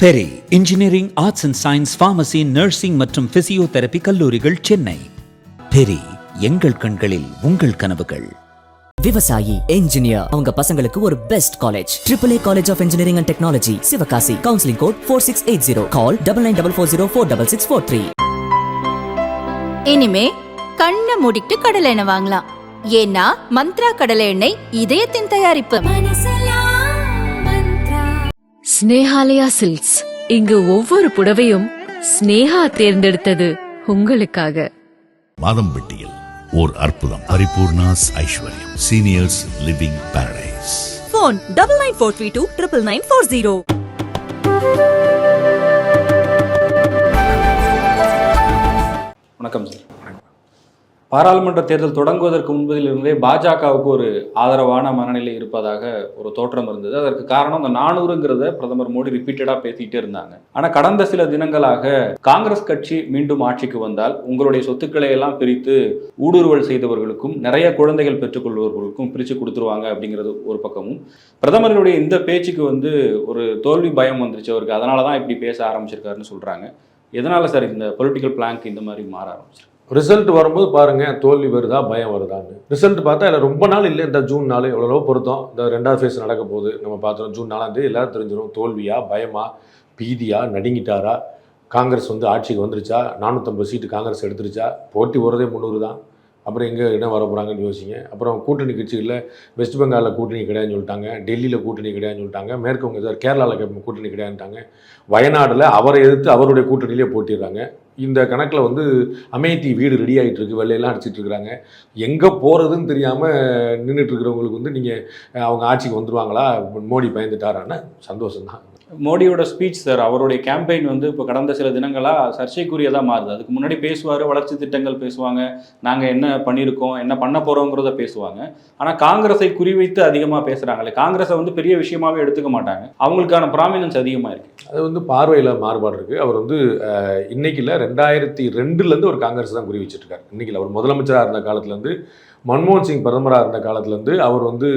Peri engineering arts and science pharmacy nursing மற்றும் physiotherapy கல்லூரிகள் சென்னை பெரி எங்கள் கண்களில் உங்கள் கனவுகள். விவசாயி என்ஜினியர் அவங்க பசங்களுக்கு ஒரு best college triple A college of engineering and technology Sivakasi counselling code four six eight zero call double nine double four zero four double six four three இனிமே கண்ணை மூடிட்டு கடலை எண்ணெய் வாங்கலாம். ஏன்னா மந்த்ரா கடலை எண்ணெய் இதயத்தின் தயாரிப்பு. ஸ்னேஹாலயா சில்க்ஸ். இங்கு ஒவ்வொரு புடவையும் ஸ்னேஹா தேர்ந்தெடுத்தது உங்களுக்காக. மாதம்பட்டியில் ஓர் அற்புதம். Paripoornas Aishwaryam. Seniors living paradise phone double nine four three two triple nine four zero. வணக்கம் சார் பாராளுமன்ற தேர்தல் தொடங்குவதற்கு முன்பதிலிருந்தே பாஜகவுக்கு ஒரு ஆதரவான மனநிலை இருப்பதாக ஒரு தோற்றம் இருந்தது. அதற்கு காரணம் அந்த நானூறுங்கிறத பிரதமர் மோடி ரிப்பீட்டடாக பேசிக்கிட்டே இருந்தாங்க. ஆனால் கடந்த சில தினங்களாக காங்கிரஸ் கட்சி மீண்டும் ஆட்சிக்கு வந்தால் உங்களுடைய சொத்துக்களை எல்லாம் பிரித்து ஊடுருவல் செய்தவர்களுக்கும் நிறைய குழந்தைகள் பெற்றுக்கொள்வர்களுக்கும் பிரித்து கொடுத்துருவாங்க அப்படிங்கிறது ஒரு பக்கமும். பிரதமருடைய இந்த பேச்சுக்கு வந்து ஒரு தோல்வி பயம் வந்துருச்சு அவருக்கு. அதனால தான் இப்படி பேச ஆரம்பிச்சிருக்காருன்னு சொல்கிறாங்க எதனால் சார் இந்த பொலிட்டிக்கல் பிளாங்க் இந்த மாதிரி மாற ஆரம்பிச்சிருக்கு? ரிசல்ட் வரும்போது பாருங்க தோல்வி வருதா பயம் வருதான்னு. ரிசல்ட் பார்த்தா இல்லை ரொம்ப நாள் இல்லை இந்த ஜூன் நாள் எவ்வளோ பொருத்தம். இந்த ரெண்டாவது ஃபேஸ் நடக்க போகுது. நம்ம பார்த்தோம் ஜூன் நாலாம் தேதி எல்லாரும் தெரிஞ்சிடும் தோல்வியா பயமா பீதியா நடுங்கிட்டாரா? காங்கிரஸ் வந்து ஆட்சிக்கு வந்துருச்சா? நானூற்றம்பது சீட்டு காங்கிரஸ் எடுத்துருச்சா? போட்டி போகிறதே முந்நூறு தான். அப்புறம் எங்கே என்ன வர போகிறாங்கன்னு யோசிங்க. அப்புறம் கூட்டணி கட்சிகளில் வெஸ்ட் பெங்காலில் கூட்டணி கிடையாதுன்னு சொல்லிட்டாங்க. டெல்லியில் கூட்டணி கிடையாதுன்னு சொல்லிட்டாங்க. மேற்கு வங்க கேரளாவில் கூட்டணி கிடையாதுன்ட்டாங்க வயநாடில் அவரை எதிர்த்து அவருடைய கூட்டணியிலே போட்டிடுறாங்க. இந்த கணக்கில் வந்து அமைதி வீடு ரெடி ஆகிட்டு இருக்கு வெள்ளையெல்லாம் அடிச்சிட்டு இருக்கிறாங்க எங்கே போகிறதுன்னு தெரியாமல் நின்றுட்டு இருக்கிறவங்களுக்கு வந்து நீங்கள் அவங்க ஆட்சிக்கு வந்துருவாங்களா? மோடி பயந்துட்டாரான்னா சந்தோஷம்தான். மோடியோட ஸ்பீச் சார் அவருடைய கேம்பெயின் வந்து இப்போ கடந்த சில தினங்களாக சர்ச்சைக்குரியதாக மாறுது. அதுக்கு முன்னாடி பேசுவார் வளர்ச்சி திட்டங்கள் பேசுவாங்க. நாங்கள் என்ன பண்ணியிருக்கோம் என்ன பண்ண போகிறோங்கிறத பேசுவாங்க. ஆனால் காங்கிரஸை குறிவைத்து அதிகமாக பேசுகிறாங்களே காங்கிரஸை வந்து பெரிய விஷயமாவே எடுத்துக்க மாட்டாங்க. அவங்களுக்கான ப்ராமினன்ஸ் அதிகமாக இருக்குது அது வந்து பார்வையில் மாறுபாடு இருக்குது அவர் வந்து அஹ், இல்லை ரெண்டாயிரத்தி ரெண்டுலேருந்து ஒரு காங்கிரஸ் தான் குறி வச்சுட்டு இன்றைக்கில் அவர் முதலமைச்சராக இருந்த காலத்துலேருந்து மன்மோகன் சிங் பிரதமராக இருந்த காலத்துலேருந்து அவர் வந்து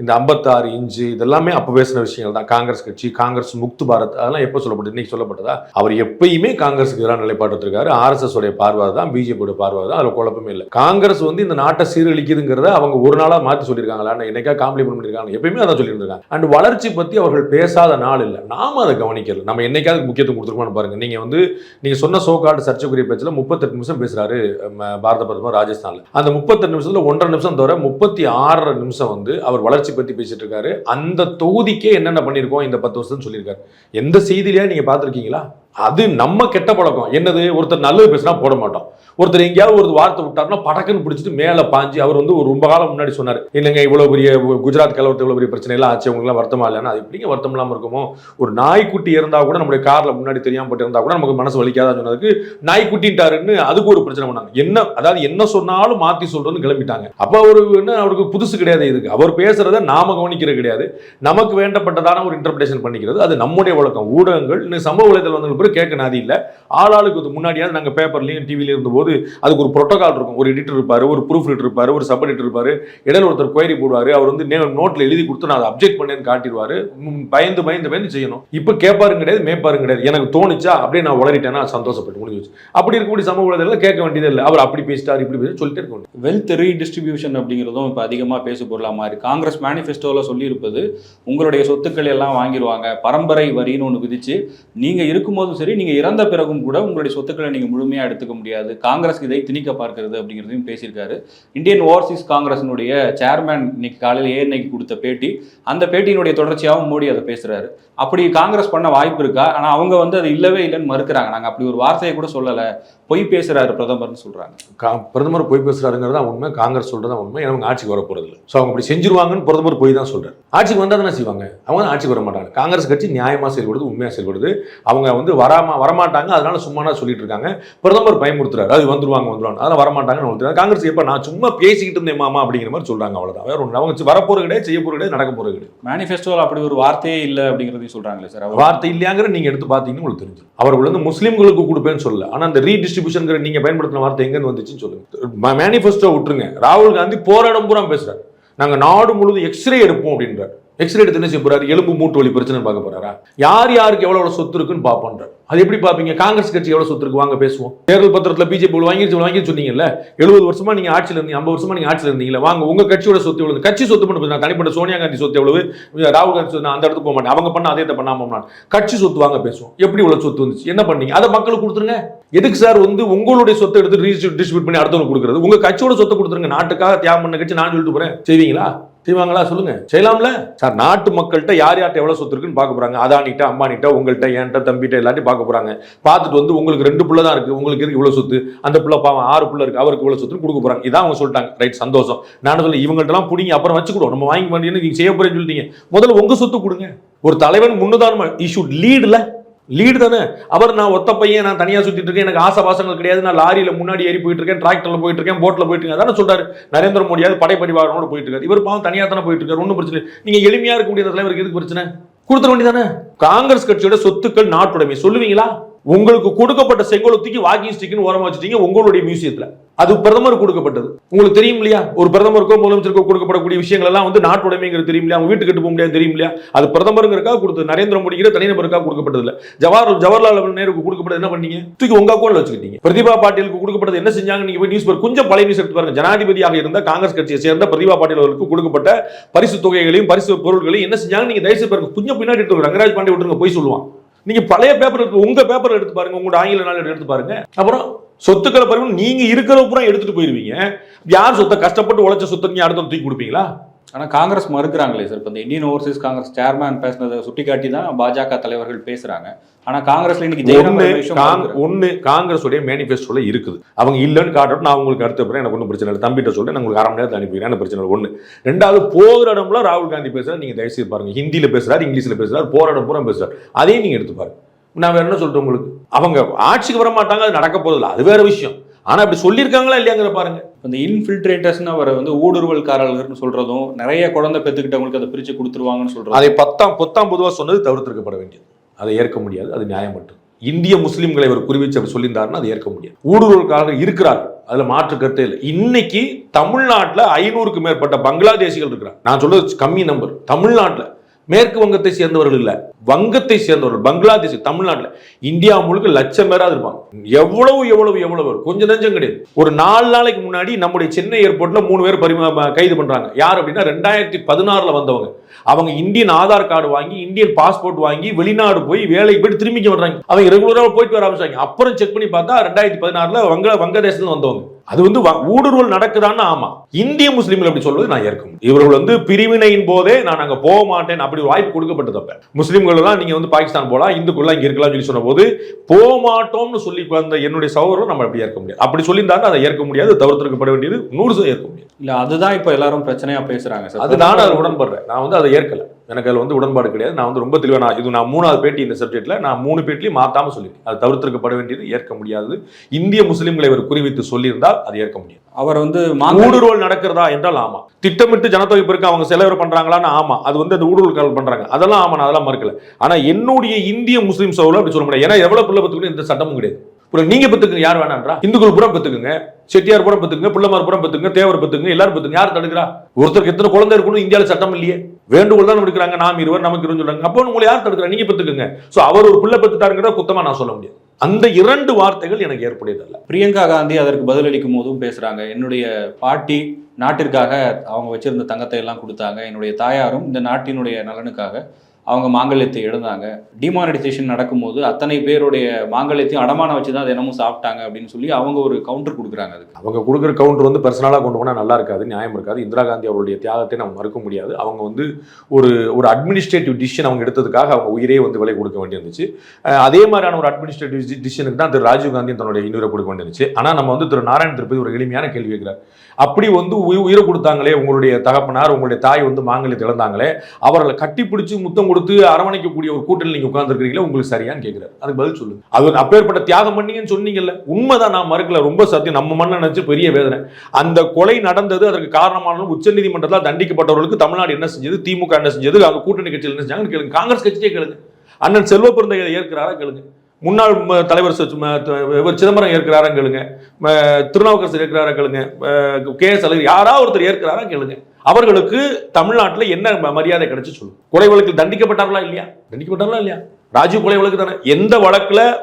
இந்த ஐம்பத்தாறு இன்ச்சு இதெல்லாமே அப்போ பேசின விஷயங்கள் தான். காங்கிரஸ் கட்சி காங்கிரஸ் முக்து பாரத் அதெல்லாம் எப்போ சொல்லப்பட்டது? இன்னைக்கு சொல்லப்பட்டதா? அவர் எப்பயுமே காங்கிரஸுக்கு எதிரான நிலைப்பாடு எடுத்திருக்காரு ஆர்எஸ்எஸ் உடைய பார்வை தான் பிஜேபியோட பார்வை தான் அதில் குழப்பமே இல்லை. காங்கிரஸ் வந்து இந்த நாட்டை சீரழிக்குதுங்கிறத அவங்க ஒரு நாளாக மாற்றி சொல்லியிருக்காங்களா? என்னைக்கா காம்ப்ளிமெண்ட் பண்ணியிருக்காங்க எப்பயுமே அதான் சொல்லியிருக்காங்க அண்ட் வளர்ச்சி பற்றி அவர்கள் பேசாத நாள் இல்லை. நாம அதை கவனிக்கல. நம்ம என்னைக்காவது முக்கியத்துவம் கொடுத்துருக்கோம்னு பாருங்க. நீங்கள் வந்து நீங்க சொன்ன சோகாடு சர்ச்சைக்குரிய பேச்சில் முப்பத்தெட்டு நிமிஷம் பேசுகிறாரு பாரத பிரதமர் ராஜஸ்தான்ல. அந்த முப்பத்தெட்டு நிமிஷத்துல ஒன்றரை நிமிஷம் தவிர முப்பத்தி ஆறரை நிமிஷம் வந்து அவர் வளர்ச்சி பற்றி பேசிட்டு இருக்காரு. அந்த தொகுதிக்கே என்னென்ன பண்ணியிருக்கோம் இந்த பத்து வருஷம் சொல்லியிருக்காரு. எந்த செய்தியிலேயே நீங்க பார்த்துருக்கீங்களா? அது நம்ம கெட்ட பழக்கம். என்னது? ஒருத்தர் நல்லது பேசினா போட மாட்டோம். ஒருத்தர் எங்கேயாவது ஒரு வார்த்தை விட்டாருன்னா படக்குன்னு பிடிச்சிட்டு மேலே பாஞ்சு அவர் வந்து ஒரு ரொம்ப காலம் முன்னாடி சொன்னார். இல்லைங்க இவ்வளோ பெரிய குஜராத் கலவரத்து இவ்வளோ பெரிய பிரச்சனை எல்லாம் ஆச்சு? அவங்களுக்குலாம் வருத்தமா இல்லைன்னா அது எப்படிங்க வருத்தம் இல்லாமல் இருக்குமோ? ஒரு நாய்க்குட்டி இருந்தால் கூட நம்மளுடைய காரில் முன்னாடி தெரியாமல் போட்டு இருந்தால் கூட நமக்கு மனசு வலிக்காதான்னு சொன்னதுக்கு நாய்க்குட்டின்ட்டாருன்னு அதுக்கு ஒரு பிரச்சனை பண்ணாங்க. என்ன அதாவது என்ன சொன்னாலும் மாற்றி சொல்றதுன்னு கிளம்பிட்டாங்க. அப்போ அவரு என்ன அவருக்கு புதுசு கிடையாது இதுக்கு. அவர் பேசுறத நாம கவனிக்கிறது கிடையாது. நமக்கு வேண்டப்பட்டதான ஒரு இன்டர்பிரேஷன் பண்ணிக்கிறது. அது நம்முடைய வழக்கம். ஊடகங்கள் இன்னும் சமூக வலைதளம் வந்த பிறகு கேட்க நாதி இல்லை. ஆளாளுக்கு முன்னாடியாவது நாங்கள் பேப்பர்லையும் டிவிலையும் இருந்தபோது அதுக்கு ஒரு ப்ரோட்டோகால் இருக்கும். ஒரு எடிட்டர் இருப்பாரு ஒரு ப்ரூஃப் எடிட்டர் இருப்பார் ஒரு சப் எடிட்டர் இருப்பாரு. இடையில ஒருத்தர் கொயரி போடுவார். அவர் வந்து நோட்ல எழுதி கொடுத்து நான் அதை அப்ஜெக்ட் பண்ணேன்னு காட்டிடுவாரு. பயந்து பயந்து பயந்து செய்யணும். இப்போ கேட்பாருங்க கிடையாது மேய்ப்பாரும் கிடையாது. எனக்கு தோணுச்சா? அப்படியே நான் உளறிட்டேன்னா சந்தோஷப்பட்டு முடிஞ்சு அப்படி இருக்கக்கூடிய சமூக வலைதளம் கேட்க வேண்டியது இல்லை. அவர் அப்படி பேசிட்டார் இப்படி பேசி சொல்லிட்டு இருக்க வெல்த் ரீடிஸ்ட்ரிபியூஷன் அப்படிங்கிறதும் இப்போ அதிகமாக பேச பொருளாக இருக்கு. காங்கிரஸ் மேனிஃபெஸ்டோவில் சொல்லியிருப்பது உங்களுடைய சொத்துக்கள் எல்லாம் வாங்கிடுவாங்க பரம்பரை வரின்னு ஒன்று விதிச்சு நீங்கள் இருக்கும்போதும் சரி நீங்கள் இறந்த பிறகும் கூட உங்களுடைய சொத்துக்களை நீங்கள் முழுமையாக எடுத்துக்க முடியாது. காங்கிரஸ் இதை திணிக்க பார்க்கிறது அப்படிங்கிறதையும் பேசியிருக்காரு. இந்தியன் ஓவர்சீஸ் காங்கிரஸினுடைய சேர்மேன் இன்னைக்கு காலையில் ஏஎன்ஐக்கு கொடுத்த பேட்டி அந்த பேட்டியினுடைய தொடர்ச்சியாகவும் மோடி அதை பேசுகிறாரு அப்படி காங்கிரஸ் பண்ண வாய்ப்பு இருக்கா? ஆனால் அவங்க வந்து அது இல்லவே இல்லைன்னு மறுக்கிறாங்க. நாங்கள் அப்படி ஒரு வார்த்தையை கூட சொல்லலை. பொய் பேசுகிறாரு பிரதமர்னு சொல்கிறாங்க கா- பிரதமர் பொய் பேசுகிறாருங்கிறது தான் உண்மை. காங்கிரஸ் சொல்கிறது தான் உண்மை. அவங்க ஆட்சிக்கு வர போறது இல்லை ஸோ அவங்க அப்படி செஞ்சிருவாங்கன்னு பிரதமர் பொய் தான் சொல்கிறார் ஆட்சிக்கு வந்தால் தானே செய்வாங்க. அவங்க ஆட்சிக்கு வர மாட்டாங்க. காங்கிரஸ் கட்சி நியாயமாக செயல்படுது உண்மையாக செயல்படுது. அவங்க வந்து வராம வரமாட்டாங்க. அதனால சும்மா சொல்லிட்டு இருக்காங்க பிரதமர் பயமுறுத்துறாரு. அது வந்துருவாங்க வந்துருவாங்க. அதெல்லாம் வரமாட்டாங்கன்னு. காங்கிரஸ் எப்ப நான் சும்மா பேசிக்கிட்டு இருந்தேன் மாமா அப்படிங்கிற மாதிரி சொல்றாங்க. அவ்வளவுதான். வேற ஒன்று அவங்க வரப்போறது கிடையாது செய்ய போறது கிடையாது நடக்க போறது கிடையாது. மேனிஃபெஸ்டோவில் அப்படி ஒரு வார்த்தையே இல்லை அப்படிங்கிறதையும் சொல்றாங்களே சார். வார்த்தை இல்லையாங்கிற நீங்க எடுத்து பார்த்தீங்கன்னு உங்களுக்கு தெரிஞ்சு அவர்கள் வந்து முஸ்லீம்களுக்கு கொடுப்பேன்னு சொல்லல. ஆனா அந்த ரீடிஸ்ட்ரிபியூஷன் நீங்க பயன்படுத்தின வார்த்தை எங்கன்னு வந்துச்சுன்னு சொல்லுங்க. மேனிஃபெஸ்டோ விட்டுருங்க. ராகுல் காந்தி போராடம் பூரா பேசுறாரு. நாங்க நாடு முழுவதும் எக்ஸ்ரே எடுப்போம் அப்படின்றார். எக்ஸ்ரே எடுத்து என்ன செய்ய போறாரு? எலும்பு மூட்டு வலி பிரச்சனை பார்க்க போறாரா? யார் யாருக்கு எவ்வளவு சொத்து இருக்குன்னு பார்ப்போன்றார். அது எப்படி பார்ப்பீங்க? காங்கிரஸ் கட்சி எவ்வளோ சொத்துருக்கு வாங்க பேசுவோம். தேர்தல் பத்திரத்தில் பிஜேபி வாங்கி வாங்கி சொன்னீங்கல்ல? எழுபது வருஷமா நீங்க ஆட்சியில் இருந்தீங்க ஐம்பது வருஷமா நீங்க ஆட்சியில் இருந்தீங்களா வாங்க உங்க கட்சியோட சொத்து எவ்வளவு கட்சி சொத்து பண்ண நான் தனிப்பட்ட சோனியா காந்தி சொத்து எவ்வளவு? ராகுல் காந்தி சொத்து நான் அந்த இடத்துக்கு போக மாட்டேன். அவங்க பண்ண அதே பண்ணாம நான் கட்சி சொத்து வாங்க பேசுவோம். எப்படி இவ்வளவு சொத்து வந்துச்சு? என்ன பண்ணீங்க? அதை மக்களுக்கு கொடுத்துருங்க. எதுக்கு சார் வந்து உங்களுடைய சொத்தை எடுத்து டிஸ்ட்ரிபியூட் பண்ணி அடுத்தவங்க கொடுக்குறது? உங்க கட்சியோட சொத்தை கொடுத்துருங்க. நாட்டுக்காக தியாகம் பண்ண கட்சி நான் சொல்லிட்டு போறேன். செய்வீங்களா? செய்வாங்களா சொல்லுங்க. செய்யலாம்ல? சார் நாட்டு மக்கள்கிட்ட யார் யார்கிட்ட எவ்வளவு சொத்து இருக்குன்னு பார்க்க போறாங்க. அதானிட்ட அம்மானிட்ட உங்கள்கிட்ட என்கிட்ட தம்பிட்ட எல்லாத்தையும் பார்க்க போறாங்க. பார்த்துட்டு வந்து உங்களுக்கு ரெண்டு புள்ள தான் இருக்கு. உங்களுக்கு இருக்கு இவ்வளவு சொத்து? அந்த புள்ள பாவம் ஆறு புள்ள இருக்கு. அவருக்கு இவ்வளவு சொத்துன்னு கொடுக்க போறாங்க. இதான் அவங்க சொல்லிட்டாங்க. ரைட் சந்தோஷம். நான் சொல்ல இவங்கள்ட்ட எல்லாம் புடிங்க அப்புறம் வச்சுக்கிடுவோம். நம்ம வாங்கி பண்ணி நீங்க செய்ய போறேன்னு சொல்லிட்டீங்க. முதல்ல உங்க சொத்து கொடுங்க. ஒரு தலைவன் முன்னுதாரணமா ஈ லீடுல லீடு தானே? அவர் நான் ஒத்த பையன் நான் தனியாக சுற்றிட்டு இருக்கேன் எனக்கு ஆசை பாசங்கள் கிடையாது நான் லாரியில் முன்னாடி ஏறி போயிட்டு இருக்கேன் டிராக்டரில் போயிட்டு இருக்கேன் போட்டில் போயிட்டு இருக்கேன் அதானே சொல்றாரு. நரேந்திர மோடியாவது படைப்பரிவாரனோட போயிட்டு இருக்காரு. இவர் பாவம் தனியாக தானே போயிட்டு இருக்காரு ஒன்றும் பிரச்சனை நீங்கள் நீங்க எளிமையா இருக்க முடியாத தலைவருக்கு எதுக்கு பிரச்சனை? கொடுத்துட வேண்டியதானே காங்கிரஸ் கட்சியோட சொத்துக்கள் நாட்டுடைமை. சொல்லுவீங்களா? உங்களுக்கு கொடுக்கப்பட்ட செங்கோலத்துக்கு வாக்கிங் ஸ்டிக்னு ஓரமா வச்சுட்டீங்க உங்களுடைய மியூசியத்துல. அது பிரதமர் கொடுக்கப்பட்டது. உங்களுக்கு தெரியும் இல்லையா? ஒரு பிரதமருக்கோ முதலமைச்சருக்கோ கொடுக்கப்படக்கூடிய விஷயங்கள் எல்லாம் வந்து நாட்டுடைமைங்கிறது தெரியும் இல்லையா? அவங்க வீட்டுக்கு கட்டு போக முடியாது தெரியும் இல்லையா? அது பிரதமருங்கிறக்காக கொடுத்தது. நரேந்திர மோடிங்கிற தனிநபருக்காக கொடுக்கப்பட்டது இல்ல. ஜவஹர் ஜவஹர்லால் நேருக்கு கொடுக்கப்பட்டது என்ன பண்ணீங்க தூக்கி உங்க அக்கௌண்ட்ல வச்சுக்கிட்டீங்க. பிரதிபா பாட்டீலுக்கு கொடுக்கப்பட்டது என்ன செஞ்சாங்க? நீங்க போய் நியூஸ் பேப்பர் கொஞ்சம் பழைய நியூஸ் எடுத்து பாருங்க. ஜனாதிபதியாக இருந்த காங்கிரஸ் கட்சியை சேர்ந்த பிரதிபா பாட்டீல் அவர்களுக்கு கொடுக்கப்பட்ட பரிசு தொகைகளையும் பரிசு பொருட்களையும் என்ன செஞ்சாங்க? நீங்க தயவுசெய்து பாருங்க. கொஞ்சம் பின்னாடி எடுத்து ரங்கராஜ் பாண்டே விட்டுருங்க போய் சொல்லுவான். நீங்க பழைய பேப்பர் எடுத்து உங்க பேப்பர் எடுத்து பாருங்க உங்களோட ஆங்கில நாள் எடுத்து பாருங்க. அப்புறம் சொத்துக்களை பாருங்க நீங்க இருக்கிற பூரா எடுத்துட்டு போயிருவீங்க. யார் சொத்தை கஷ்டப்பட்டு உழைச்ச சொத்தை நீங்க அடுத்த தூக்கி கொடுப்பீங்களா? ஆனா காங்கிரஸ் மறுக்கிறாங்களே சார் இப்போ இந்த இந்தியன் ஓவர்சீஸ் காங்கிரஸ் சேர்மேன் பேசினதை சுட்டிக்காட்டி தான் பாஜக தலைவர்கள் பேசுறாங்க. ஆனா காங்கிரஸ்ல இன்னைக்கு ஜெயராம் ஒண்ணு ரமேஷும் காங்- மறுக்கிறாங்க. ஒண்ணு காங்கிரஸுடைய மேனிஃபெஸ்டோல இருக்குது. அவங்க இல்லைன்னு காட்டட்டும் நான் உங்களுக்கு அடுத்த பிறகு எனக்கு ஒன்றும் பிரச்சனை இல்லை. தம்பிட்ட சொல்லிட்டு நான் உங்களுக்கு அரை மணி நேரத்தில் அனுப்பிக்கிறேன். எனக்கு பிரச்சனை ஒண்ணு. ரெண்டாவது போகிற இடம்ல ராகுல் காந்தி பேசுறாரு நீங்க தயவுசெய்து பாருங்க. ஹிந்தியில பேசுறாரு இங்கிலீஷ்ல பேசுறாரு போற இடம் பூரா பேசுறாரு. அதையும் நீங்க எடுத்து பாருங்க. நான் வேற என்ன சொல்றேன் உங்களுக்கு? அவங்க ஆட்சிக்கு வர மாட்டாங்க அது நடக்க போறதில்ல. அது வேற விஷயம். ஆனா அப்படி சொல்லியிருக்காங்களா இல்லையாங்கிற பாருங்க. இந்த இன்ஃபில்ட்ரேட்டர்ஸ்னு அவரை வந்து ஊடுருவல்காரர்கள்னு சொல்றதும் நிறைய குழந்தை பெத்துக்கிட்டவங்களுக்கு அதை பிரிச்சு கொடுத்துருவாங்கன்னு சொல்றதும். அதை பத்தாம் பொத்தாம் பொதுவாக சொன்னது தவிர்த்திருக்கப்பட வேண்டியது. அதை ஏற்க முடியாது அது நியாயம் மட்டும். இந்திய முஸ்லிம்களை அவர் குறிவிச்சு அப்படி சொல்லியிருந்தாருன்னா அதை ஏற்க முடியாது. ஊடுருவல்காரர்கள் இருக்கிறார்கள் அதுல மாற்று கருத்தே இல்லை. இன்னைக்கு தமிழ்நாட்டுல ஐநூறுக்கு மேற்பட்ட பங்களாதேசிகள் இருக்கிறாங்க. நான் சொல்றது கம்மி நம்பர் தமிழ்நாட்டுல மேற்கு வங்கத்தை சேர்ந்தவர்கள் இல்ல. வங்கத்தை சேர்ந்தவர்கள் பங்களாதேஷ் தமிழ்நாட்டில். இந்தியா முழுக்க லட்சம் பேராது இருப்பாங்க. எவ்வளவு எவ்வளவு எவ்வளவு கொஞ்சம் நஞ்சம் கிடையாது. ஒரு நாலு நாளைக்கு முன்னாடி நம்முடைய சென்னை ஏர்போர்ட்ல மூணு பேர் பரிம கைது பண்றாங்க. யார் அப்படின்னா ரெண்டாயிரத்தி பதினாறுல வந்தவங்க. அவங்க இந்தியன் ஆதார் கார்டு வாங்கி இந்தியன் பாஸ்போர்ட் வாங்கி வெளிநாடு போய் வேலைக்கு போயிட்டு திரும்பிக்க வர்றாங்க. அவங்க ரெகுலராக போயிட்டு வர ஆரம்பிச்சாங்க அப்புறம் செக் பண்ணி பார்த்தா ரெண்டாயிரத்தி பதினாறுல வங்க வங்கதேசத்துல வந்தவங்க. அது வந்து ஊடுருவல் நடக்குதான்னு ஆமா. இந்திய முஸ்லீம்கள் அப்படி சொல்வது நான் ஏற்க முடியும். இவர்கள் வந்து பிரிவினையின் போதே நான் அங்க போக மாட்டேன் அப்படி ஒரு வாய்ப்பு கொடுக்கப்பட்டது அப்ப முஸ்லீம்கள் எல்லாம் நீங்க வந்து பாகிஸ்தான் போலாம் இந்துக்குள்ள இங்க இருக்கலாம் சொல்லி சொன்ன போது போக மாட்டோம்னு சொல்லி வந்த என்னுடைய சகோதரர் நம்ம அப்படி ஏற்க முடியாது. அப்படி சொல்லியிருந்தாங்க அதை ஏற்க முடியாது தவிர்த்திருக்கப்பட வேண்டியது நூறு சதவீதம் ஏற்க முடியாது. இல்ல அதுதான் இப்ப எல்லாரும் பிரச்சனையா பேசுறாங்க சார். அது நானும் அதில் உடன்படுறேன். நான் வந்து அதை ஏற்கல. எனக்கு அதில் வந்து உடன்பாடு கிடையாது. நான் வந்து ரொம்ப தெளிவாக நான் இது நான் மூணாவது பேட்டி இந்த சப்ஜெக்ட்ல நான் மூணு பேட்டிலையும் மாத்தாம சொல்லிட்டேன். அது தவிர்த்திருக்கப்பட வேண்டியது ஏற்க முடியாது இந்திய முஸ்லிம்களை இவர் குறிவித்து சொல்லியிருந்தால் அது ஏற்க முடியாது. அவர் வந்து ஊடுருவல் நடக்கிறதா என்றால் ஆமா. திட்டமிட்டு ஜனத்தொகை பெருக்க அவங்க செலவு பண்றாங்களான்னு ஆமா. அது வந்து அந்த ஊடுருவல் பண்றாங்க. அதெல்லாம் ஆமா நான் அதெல்லாம் மறுக்கல. ஆனா என்னுடைய இந்திய முஸ்லிம் சகோதரர் அப்படி சொல்ல முடியாது. ஏன்னா எவ்வளவு பிள்ளை பத்துக்கணும் எந்த சட்டமும் கிடையாது. புரியுது? நீங்க பத்துக்குங்க யார் வேணான்றா? இந்துக்கள் புறம் பத்துக்குங்க செட்டியார் புறம் பத்துக்குங்க பிள்ளைமார் புறம் பத்துக்குங்க தேவர் பத்துக்குங்க எல்லாரும் பத்துங்க யார் தடுக்கிறா? ஒருத்தருக்கு எத்தனை குழந்தை இருக்கணும் இந்தியாவில் சட்டம் இல்லையே. வேண்டுகோள் தான் இருக்கிறாங்க நாம் இருவர் நமக்கு இருந்து சொல்றாங்க. அப்போ உங்களை யார் தடுக்கிறா? நீங்க பத்துக்குங்க. சோ அவர் ஒரு பிள்ளை பத்துட்டாருங்கிறத குத்தமா நான் சொல்ல முடியாது. அந்த இரண்டு வார்த்தைகள் எனக்கு ஏற்புடையதல்ல. பிரியங்கா காந்தி அதற்கு பதிலளிக்கும் போதும் பேசுறாங்க. என்னுடைய பாட்டி நாட்டிற்காக அவங்க வச்சிருந்த தங்கத்தை எல்லாம் கொடுத்தாங்க. என்னுடைய தாயாரும் இந்த நாட்டினுடைய நலனுக்காக அவங்க மாங்கல்யத்தை எழுந்தாங்க டிமானிட்டைசேஷன் நடக்கும்போது அத்தனை பேருடைய மாங்கல்யத்தையும் அடமான வச்சு தான் தினமும் சாப்பிட்டாங்க அப்படின்னு சொல்லி அவங்க ஒரு கவுண்டர் கொடுக்குறாங்க அதுக்கு. அவங்க கொடுக்குற கவுண்டர் வந்து பர்சனலாக கொண்டு போனால் நல்லா இருக்காது நியாயம் இருக்காது. இந்திரா காந்தி அவருடைய தியாகத்தை நம்ம மறுக்க முடியாது. அவங்க வந்து ஒரு ஒரு அட்மினிஸ்ட்ரேட்டிவ் டிசிஷன் அவங்க எடுத்ததுக்காக அவங்க உயிரே வந்து விலை கொடுக்க வேண்டியிருந்துச்சு. அதே மாதிரியான ஒரு அட்மினிஸ்ட்ரேட்டிவ் டிசிஷனுக்கு தான் திரு ராஜீவ் காந்தி தன்னுடைய இன்னொரு கொடுக்க வேண்டியிருந்துச்சு. ஆனால் நம்ம வந்து திரு நாராயண திருப்பதி ஒரு எளிமையான கேள்வி கேட்கிறார். அப்படி வந்து உயிரை கொடுத்தாங்களே உங்களுடைய தகப்பனார் உங்களுடைய தாய் வந்து மாங்கல்யத்தை இழந்தாங்களே அவர்களை கட்டிப்பிடிச்சு முத்தம் கொடுத்து அரவணைக்கக்கூடிய ஒரு கூட்டணி நீங்க உட்கார்ந்துருக்கீங்களா உங்களுக்கு சரியான்னு கேட்கிறார் அதுக்கு பதில் சொல்லுங்க. அது அப்பேற்பட்ட தியாகம் பண்ணீங்கன்னு சொன்னீங்கல்ல. உண்மைதான் நான் மறுக்கல. ரொம்ப சத்தியம். நம்ம மண்ணை நினைச்சு பெரிய வேதனை. அந்த கொலை நடந்தது அதற்கு காரணமான உச்சநீதிமன்றத்தில் தண்டிக்கப்பட்டவர்களுக்கு தமிழ்நாடு என்ன செஞ்சது திமுக என்ன செஞ்சது அந்த கூட்டணி கட்சியில் என்ன செஞ்சாங்கன்னு கேளுங்க. காங்கிரஸ் கட்சியே கேளுங்க. அண்ணன் செல்வ பிறந்த ஏற்கிறாரா கேளுங்க. முன்னாள் தலைவர் இவர் சிதம்பரம் ஏற்கிறாரா கேளுங்க. திருநாவுக்கரசர் ஏற்கிறாரா கேளுங்க. கே எஸ் அழகிரி யாராவது ஒருத்தர் ஏற்கிறாரா கேளுங்க. அவர்களுக்கு தமிழ்நாட்டில் என்ன ம- மரியாதை கிடைச்சு சொல்லு கொலை வழக்கில் தண்டிக்கப்பட்டார்களா இல்லையா? தண்டிக்கப்பட்டார்களா இல்லையா? ராஜீவ் கொலை வழக்கு தானே? எந்த வழக்கில்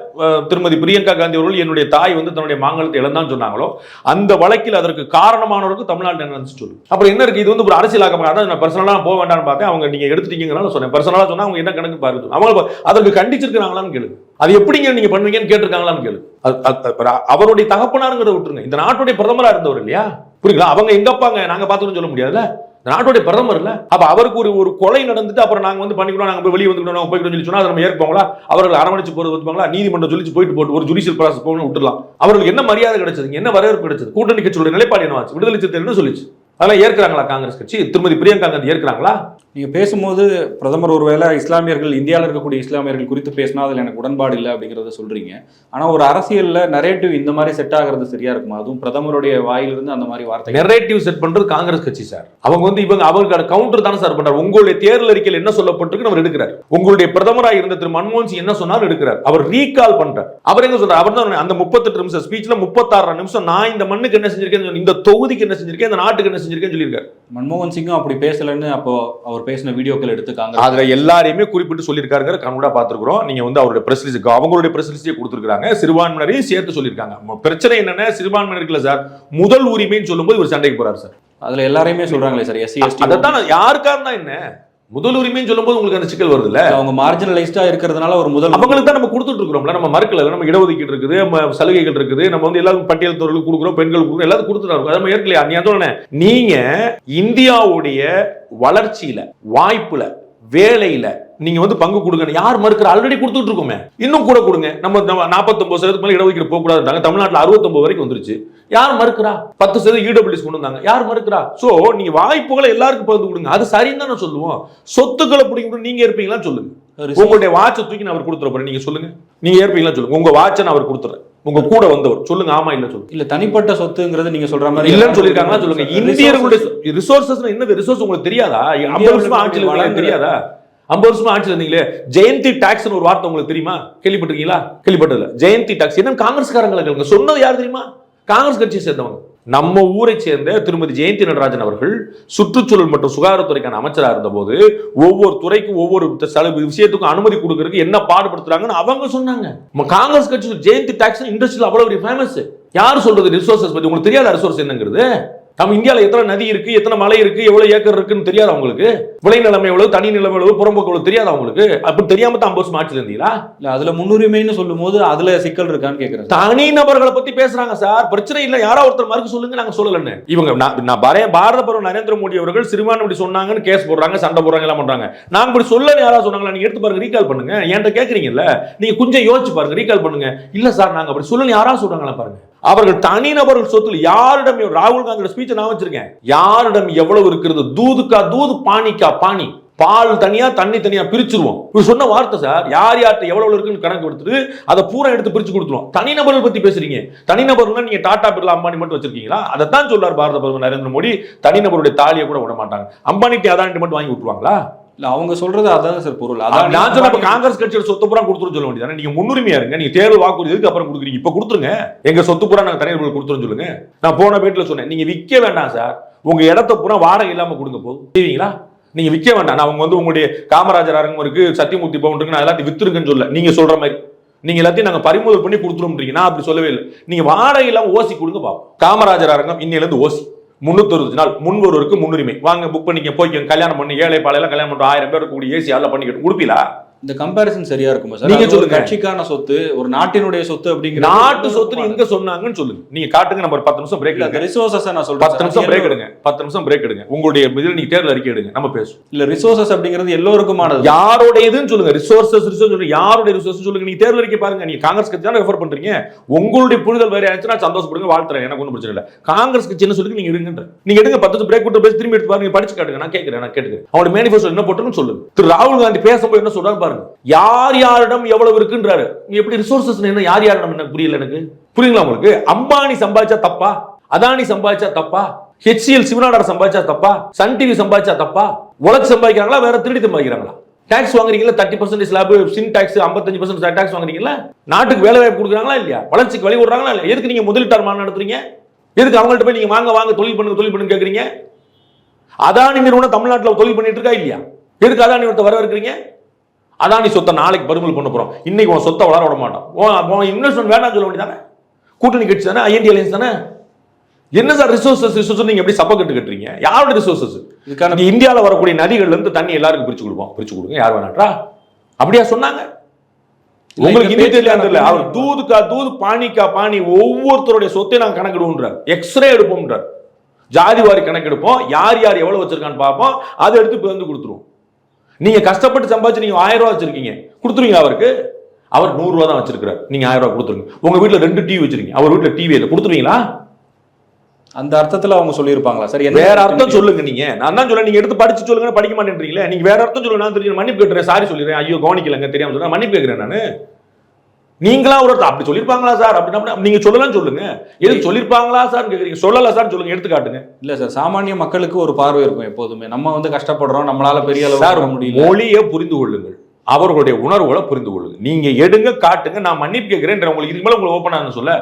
திருமதி பிரியங்கா காந்தி அவர்கள் என்னுடைய தாய் வந்து தன்னுடைய மாங்கலத்தை இழந்தான்னு சொன்னாங்களோ அந்த வழக்கில் அதற்கு காரணமானவருக்கு தமிழ்நாடு என்ன சொல்லு. அப்புறம் என்ன இருக்கு? இது வந்து ஒரு அரசியலாக்க அதான் நான் பர்சனலாக போக வேண்டாம்னு பார்த்தேன். அவங்க நீங்கள் எடுத்துட்டீங்கனால சொன்னேன். பர்சனலாக சொன்னால் அவங்க என்ன கணக்கு பாருங்க அவங்க அதற்கு கண்டிச்சிருக்கிறாங்களான்னு கேளு. அது எப்படிங்க நீங்கள் பண்ணுவீங்கன்னு கேட்டிருக்காங்களான்னு கேளு. அது- அவருடைய தகப்பனாருங்கிறத விட்டுருங்க. இந்த நாட்டுடைய பிரதமராக இருந்தவர் இல்லையா? புரியுங்களா அவங்க எங்கப்பாங்க நாங்கள் பார்த்துக்கணும்னு சொல்ல முடியாதுல்ல? நாட்டுடைய பிரதமர் இல்ல. அப்ப அவருக்கு ஒரு ஒரு கொலை நடந்துட்டு அப்புறம் நாங்க வந்து பண்ணிக்கிறோம் நாங்க போய் வெளியே வந்துக்கிறோம் நாங்க போய்க்கிறோம் சொல்லி சொன்னா அதை நம்ம ஏற்பாங்களா? அவர்கள் அரவணைச்சு போறது வந்துப்பாங்களா நீதிமன்றம் சொல்லி போயிட்டு போட்டு ஒரு ஜுடிஷியல் ப்ராசஸ் போகணும் விட்டுலாம் அவர்களுக்கு என்ன மரியாதை கிடைச்சது? என்ன வரவேற்பு கிடைச்சது? கூட்டணி கட்சியோட நிலைப்பாடு என்னவாச்சு? விடுதலை சிறுத்தை என்ன சொல்லிச்சு? அதெல்லாம் ஏற்கிறாங்களா காங்கிரஸ் கட்சி? திருமதி பிரியங்கா காந்தி ஏற்கிறாங்களா? நீங்க பேசும்போது பிரதமர் ஒருவேளை இஸ்லாமியர்கள் இந்தியாவில் இருக்கக்கூடிய இஸ்லாமியர்கள் குறித்து பேசினா அதில் எனக்கு உடன்பாடு இல்லை அப்படிங்கறத சொல்றீங்க. ஆனா ஒரு அரசியல்ல நரேட்டிவ் இந்த மாதிரி செட் ஆகிறது சரியா இருக்குமா? அதுவும் பிரதமருடைய வாயிலிருந்து அந்த மாதிரி வார்த்தை நெரேட்டிவ் செட் பண்றது காங்கிரஸ் கட்சி சார் அவங்க வந்து இவங்க அவருக்கு கவுண்டர் தானே சார் பண்றாரு. உங்களுடைய தேர்தல் அறிக்கையில் என்ன சொல்லப்பட்டிருக்கு அவர் எடுக்கிறார். உங்களுடைய பிரதமராக இருந்த திரு மன்மோகன் சிங் என்ன சொன்னாலும் எடுக்கிறார். அவர் ரீகால் பண்றார். அவர் எங்க சொல்றாரு? அவர் தான் அந்த முப்பத்தெட்டு நிமிஷம் ஸ்பீச்ல முப்பத்தாறு நிமிஷம் நான் இந்த மண்ணுக்கு என்ன செஞ்சிருக்கேன் இந்த தொகுதிக்கு என்ன செஞ்சிருக்கேன் இந்த நாட்டுக்கு என்ன செஞ்சிருக்கேன்னு சொல்லியிருக்காரு. மன்மோகன் சிங்கும் அப்படி பேசலன்னு அப்போ அவர் பேசின வீடியோக்கள் எடுத்துக்காங்க. அதுல எல்லாரையுமே குறிப்பிட்டு சொல்லியிருக்காருங்கிற கண்கூடா பார்த்திருக்கிறோம். நீங்க வந்து அவருடைய பிரஸ் ரிலீஸ் அவங்களுடைய பிரஸ் ரிலீஸே கொடுத்துருக்காங்க சிறுபான்மையினரையும் சேர்த்து சொல்லியிருக்காங்க. பிரச்சனை என்னன்னா சிறுபான்மையினருக்குல சார்? முதல் உரிமைன்னு சொல்லும்போது இவர் சண்டைக்கு போறாரு சார். அதுல எல்லாரையுமே சொல்றாங்களே சார் எஸ்சி நான் யாருக்கா இருந்தா என்ன? முதல் உரிமைன்னு சொல்லும்போது உங்களுக்கு அந்த சிக்கல் வருதுல்ல? அவங்க மார்ஜினலைஸ்டா இருக்கிறதுனால ஒரு முதல் அவங்களுக்கு தான் நம்ம கொடுத்துட்டு இருக்கிறோம்ல நம்ம மறுக்கல நம்ம இடஒதுக்கீடு இருக்குது நம்ம சலுகைகள் இருக்குது நம்ம வந்து எல்லாரும் பட்டியல் தோர்களுக்கு கொடுக்குறோம் பெண்கள் கொடுக்குறோம் எல்லாரும் கொடுத்துட்டு இருக்கோம். அதை ஏற்கலையா? நீ சொல்றேன்? நீங்க இந்தியாவுடைய வளர்ச்சியில வாய்ப்புல வேலையில நீங்க வந்து பங்கு கொடுங்க யார் மறுக்கிற? ஆல்ரெடி கொடுத்துட்டு இருக்கோமே. இன்னும் கூட கொடுங்க. நம்ம நம்ம நாற்பத்தொன்பது சதவீதம் மேல இடஒதுக்கீடு போக கூடாதுட்டாங்க தமிழ்நாட்டுல அறுபத்தொன்பது வரைக்கும் வந்துருச்சு. யார் மறுக்கிறா? பத்து சதவீதம் இடபிள்யூஸ் கொண்டு வந்தாங்க. யார் மறுக்கிறா? சோ நீங்க வாய்ப்புகளை எல்லாருக்கும் பகிர்ந்து கொடுங்க. அது சரின்னு தான் சொல்லுவோம். சொத்துக்களை பிடிக்கும் நீங்க இருப்பீங்களான்னு சொல்லுங்க. உங்களுடைய வாட்சை தூக்கி நான் அவர் கொடுத்துற போறேன் நீங்க சொல்லுங்க. நீங்க ஏற்பீங்களா சொல்லுங்க. உங்க வாட்சை நான் அவர் கொடுத்துறேன். உங்க கூட வந்தவர். சொல்லுங்க ஆமா இல்ல சொல்லுங்க. இல்ல தனிப்பட்ட சொத்துங்கிறது நீங்க சொல்ற மாதிரி இல்லன்னு சொல்லிருக்காங்களா சொல்லுங்க. இந்தியர்களுடைய ரிசோர்சஸ் என்னது? ரிசோர்ஸ் உங்களுக்கு தெரியாதா? ஐம்பது வருஷமா ஆட்சியில் இருக்கீங்க தெரியாதா? ஐம்பது வருஷமா ஆட்சியில் இருந்தீங்களே? ஜெயந்தி டாக்ஸ் ஒரு வார்த்தை உங்களுக்கு தெரியுமா? கேள்விப்பட்டிருக்கீங்களா? கேள்விப்பட்டதில்ல. ஜெயந்தி டாக்ஸ் என்ன காங்கிரஸ்காரங்களை கேளுங்க. சொன்னது யார் தெரியுமா? காங்கிரஸ் கட்சியை சேர்ந்தவங்க. நம்ம ஊரை சேர்ந்த திருமதி ஜெயந்தி நடராஜன் அவர்கள் சுற்றுச்சூழல் மற்றும் சுகாதாரத்துறைக்கான அமைச்சராக இருந்தபோது ஒவ்வொரு துறைக்கும் ஒவ்வொரு செலவு விஷயத்துக்கும் அனுமதி கொடுக்கறதுக்கு என்ன பாடுபடுத்துறாங்கன்னு அவங்க சொன்னாங்க. நம்ம காங்கிரஸ் கட்சி ஜெயந்தி டாக்ஸ் இண்டஸ்ட்ரியில் அவ்வளவு பெரிய ஃபேமஸ் யார் சொல்றது ரிசோர்சஸ் பத்தி? உங்களுக்கு தெரியாத ரிசோர்ஸ் என்னங்கிறது? நம்ம இந்தியாவில் எத்தனை நதி இருக்கு எத்தனை மலை இருக்கு எவ்வளவு ஏக்கர் இருக்குன்னு தெரியாது அவங்களுக்கு விளைநிலம் எவ்வளவு தனி நிலம் எவ்வளவு புறம்போக்கு எவ்வளவு தெரியாது அவங்களுக்கு அப்படி தெரியாம தான் ஐம்பது வருஷம் ஆட்சியில் இருந்தீங்களா இல்ல அதுல முன்னுரிமைன்னு சொல்லும் போது அதுல சிக்கல் இருக்கான்னு கேக்குறேன் தனி நபர்களை பத்தி பேசுறாங்க சார். பிரச்சனை இல்ல. யாரோ ஒருத்தர் மறுக்க சொல்லுங்க நாங்க சொல்லலன்னு. இவங்க நான் நான் பாரே- பாரத பிரதமர் நரேந்திர மோடி அவர்கள் சிறுபான்மை இப்படி சொன்னாங்கன்னு கேஸ் போடுறாங்க சண்டை போடுறாங்க எல்லாம் பண்றாங்க. நாங்க இப்படி சொல்லன்னு யாராவது சொன்னாங்களா? நீங்க எடுத்து பாருங்க ரீகால் பண்ணுங்க. என்கிட்ட கேக்குறீங்கல்ல? நீங்க கொஞ்சம் யோசிச்சு பாருங்க ரீகால் பண்ணுங்க. இல்ல சார் நாங்க அப்படி சொல்லணும் யாராவது சொல்றாங்களா பாருங்க? அவர்கள் தனிநபர்கள் சொத்துல யாரிடம் ராகுல் காந்தியோட ஸ்பீச்சை நான் வச்சிருக்கேன்? யாரிடம் எவ்வளவு இருக்கிறது? தூதுக்கா தூது பானிக்கா பானி பால் தனியா தண்ணி தனியா பிரிச்சிருவோம். இவர் சொன்ன வார்த்தை சார் யார் யார்கிட்ட எவ்வளவு இருக்குன்னு கணக்கு எடுத்துட்டு அதை பூரா எடுத்து பிரிச்சு கொடுத்துருவோம். தனிநபர்கள் பத்தி பேசுறீங்க. தனிநபர்கள்னா நீங்க டாடா பிர்லா அம்பானி மட்டும் வச்சிருக்கீங்களா? அதைத்தான் சொல்றார் பாரத பிரதமர் நரேந்திர மோடி. தனிநபருடைய தாலியை கூட விட மாட்டாங்க. அம்பானிட்டு அதானிட்டு மட்டும் வாங்கி விட்டுருவாங்களா? இல்ல அவங்க சொல்றது அதான் சார் பொருள். நான் அதான் சொன்ன இப்ப காங்கிரஸ் கட்சியோட சொத்து பூரா கொடுத்துரும் சொல்ல வேண்டியதானே நீங்க முன்னுரிமையா இருங்க நீங்க தேர்தல் வாக்குறுதி எதுக்கு அப்புறம் கொடுக்குறீங்க? இப்ப கொடுத்துருங்க. எங்க சொத்து பூரா நாங்க தனியார் கொடுத்துரும் சொல்லுங்க. நான் போன பேட்டில் சொன்னேன் நீங்க விற்க வேண்டாம் சார் உங்க இடத்த பூரா வாடகை இல்லாம கொடுங்க போதும் செய்வீங்களா நீங்க விற்க வேண்டாம். நான் அவங்க வந்து உங்களுடைய காமராஜர் அரங்கம் இருக்கு சத்தியமூர்த்தி பவன் இருக்கு நான் எல்லாத்தையும் வித்துருங்கன்னு சொல்ல நீங்க சொல்ற மாதிரி. நீங்க எல்லாத்தையும் நாங்க பறிமுதல் பண்ணி கொடுத்துரும்ன்றீங்க நான் அப்படி சொல்லவே இல்லை. நீங்க வாடகை இல்லாம ஓசி கொடுங்க பாப்போம். காமராஜர் அரங்கம் இன்னையில இருந்து ஓசி. முன்னூத்தி நாள் முன்வருவருக்கு முன்னுரிமை. வாங்க புக் பண்ணிக்க போய்க்கோங்க கல்யாணம் பண்ணி ஏழை பாலையில கல்யாணம் பண்ணுற ஆயிரம் பேர் கூடிய ஏசி அதில் பண்ணிக்கிட்டு கொடுப்பீங்களா இந்த கம்பாரிசன் சரியா இருக்குமா சார்? நீங்க சொல்லுங்க. கட்சிக்கான சொத்து ஒரு நாட்டினுடைய சொத்து அப்படிங்கிற நாட்டு சொத்து எங்க சொன்னாங்கன்னு சொல்லுங்க. நீங்க காட்டுங்க நம்ம பத்து நிமிஷம் பிரேக் எடுங்க. ரிசோர்சஸ் நான் பத்து நிமிஷம் சொல்றேன் பிரேக் எடுங்க. பத்து நிமிஷம் பிரேக் எடுங்க. உங்களுடைய இதில் நீங்க தேர்தல் அறிக்கை எடுங்க. நம்ம பேசுவோம். இல்ல ரிசோர்சஸ் அப்படிங்கிறது எல்லோருக்குமானது. யாரோட இதுன்னு சொல்லுங்க. ரிசோர்சஸ் ரிசோர்ஸ் சொல்லுங்க. யாரோட ரிசோர்ஸ் சொல்லுங்க. நீங்க தேர்தல் அறிக்கை பாருங்க. நீங்க காங்கிரஸ் கட்சி தானே ரெஃபர் பண்றீங்க? உங்களுடைய புரிதல் வேற ஆச்சுன்னா சந்தோஷப்படுங்க வாழ்த்துறேன். எனக்கு ஒன்றும் பிரச்சனை இல்லை. காங்கிரஸ் கட்சி என்ன சொல்லுங்க நீங்க எடுங்கன்ற நீங்க எடுங்க பத்து பிரேக் விட்டு பேசி திரும்பி எடுத்து பாருங்க. படிச்சு காட்டுங்க. நான் கேட்கிறேன் நான் கேட்டுக்கிறேன். அவரோட மேனிஃபெஸ்டோ என்ன போட்டுன்னு சொல்லுங்க. திரு ராகுல் காந்தி பேசும்போது என்ன சொல்றாரு பாருங்க யார் யாரிடம் எவ்வளவு இருக்குன்றாரு? எப்படி ரிசோர்சஸ் என்ன யார் யாரிடம் என்ன புரியல எனக்கு? புரியுங்களா உங்களுக்கு? அம்பானி சம்பாதிச்சா தப்பா? அதானி சம்பாதிச்சா தப்பா? ஹெச்சிஎல் சிவநாடர் சம்பாதிச்சா தப்பா? சன் டிவி சம்பாதிச்சா தப்பா? உலக சம்பாதிக்கிறாங்களா? வேற திருடி சம்பாதிக்கிறாங்களா? டாக்ஸ் வாங்குறீங்களா தேர்ட்டி பர்சன்டேஜ் ஸ்லாப் சின் டாக்ஸ் ஐம்பத்தஞ்சு பர்சன்ட் டாக்ஸ் வாங்குறீங்களா நாட்டுக்கு வேலை வாய்ப்பு கொடுக்குறாங்களா இல்லையா? வளர்ச்சிக்கு வழி விடுறாங்களா இல்லையா? எதுக்கு நீங்க முதலீட்டார் மாநாடு நடத்துறீங்க? எதுக்கு அவங்கள்ட்ட போய் நீங்க வாங்க வாங்க தொழில் பண்ணுங்க தொழில் பண்ணுங்க கேக்குறீங்க? அதானி நிறுவனம் தமிழ்நாட்டில் தொழில் பண்ணிட்டு இருக்கா இல்லையா? எதுக்கு அதானி நிறுவனத்தை வர இருக்கிறீங்க அதானி சொத்தை நாளைக்கு பருமல் பண்ண போறோம். இன்னைக்கு உன் சொத்தை வளர விட மாட்டோம் உன் இன்வெஸ்ட்மெண்ட் வேண்டாம் சொல்ல வேண்டியதானே கூட்டணி கட்சி தானே? ஐஎன்டி அலையன்ஸ் தானே? என்ன சார் ரிசோர்சஸ் ரிசோர்ஸ் நீங்க எப்படி சப்ப கட்டு கட்டுறீங்க யாரோட ரிசோர்சஸ் இதுக்கான இந்தியாவில் வரக்கூடிய நதிகள்ல இருந்து தண்ணி எல்லாருக்கும் பிரிச்சு கொடுப்போம். பிரிச்சு கொடுங்க. யார் வேணாட்டா அப்படியா சொன்னாங்க? உங்களுக்கு தெரியல தெரியல அவர் தூதுக்கா தூது பாணிக்கா பாணி ஒவ்வொருத்தருடைய சொத்தையும் நாங்க கணக்கிடுவோம்ன்றார். எக்ஸ்ரே எடுப்போம்ன்றார். ஜாதி வாரி கணக்கெடுப்போம். யார் யார் எவ்வளவு வச்சிருக்கான்னு பார்ப்போம். அதை எடுத்து இப்போ வந்து கொடுத்துருவோம். நீங்க கஷ்டப்பட்டு சம்பாதிச்சு நீங்க ஆயிரம் ரூபாய் வச்சிருக்கீங்க. கொடுத்துருவீங்க அவருக்கு? அவர் நூறு ரூபா தான் வச்சிருக்காரு நீங்க ஆயிரம் ரூபாய் கொடுத்துருங்க. உங்க வீட்டுல ரெண்டு டிவி வச்சிருக்கீங்க. அவர் வீட்டுல டிவி இல்லை. கொடுத்துருவீங்களா? அந்த அர்த்தத்துல அவங்க சொல்லியிருப்பாங்களா? சார் வேற அர்த்தம் சொல்லுங்க நீங்க. நான் தான் சொல்ல நீங்க எடுத்து படிச்சு சொல்லுங்க படிக்க மாட்டேன்றீங்களே. நீங்க வேற அர்த்தம் சொல்லுங்க. நான் தெரிஞ்சு மன்னிப்பு கேட்டுறேன். சாரி சொல்லிடுறேன். ஐயோ கவனிக்கலங்க. தெரியாம சொல்றேன். மன்னிப்பு கேட்கிறேன் நானு. நீங்களா ஒரு அப்படி சொல்லிருப்பாங்களா சார்? அப்படின்னா நீங்க சொல்லலாம் சொல்லுங்க. எதுக்கு சொல்லிருப்பாங்களா சார் கேக்குறீங்க. சொல்லல சார் சொல்லுங்க. எடுத்து காட்டுங்க. இல்ல சார் சாமானிய மக்களுக்கு ஒரு பார்வை இருக்கும் எப்போதுமே. நம்ம வந்து கஷ்டப்படுறோம் நம்மளால பெரிய அளவு சார் முடியல. மொழியை புரிந்து கொள்ளுங்கள். அவர்களுடைய உணர்வுகளை புரிந்து கொள்ளுங்க நீங்க எடுங்க காட்டுங்க நான் மன்னிப்பு கேட்கிறேன் உங்களுக்கு இதுக்கு மேல உங்களுக்கு ஓப்பன் சொல்ல.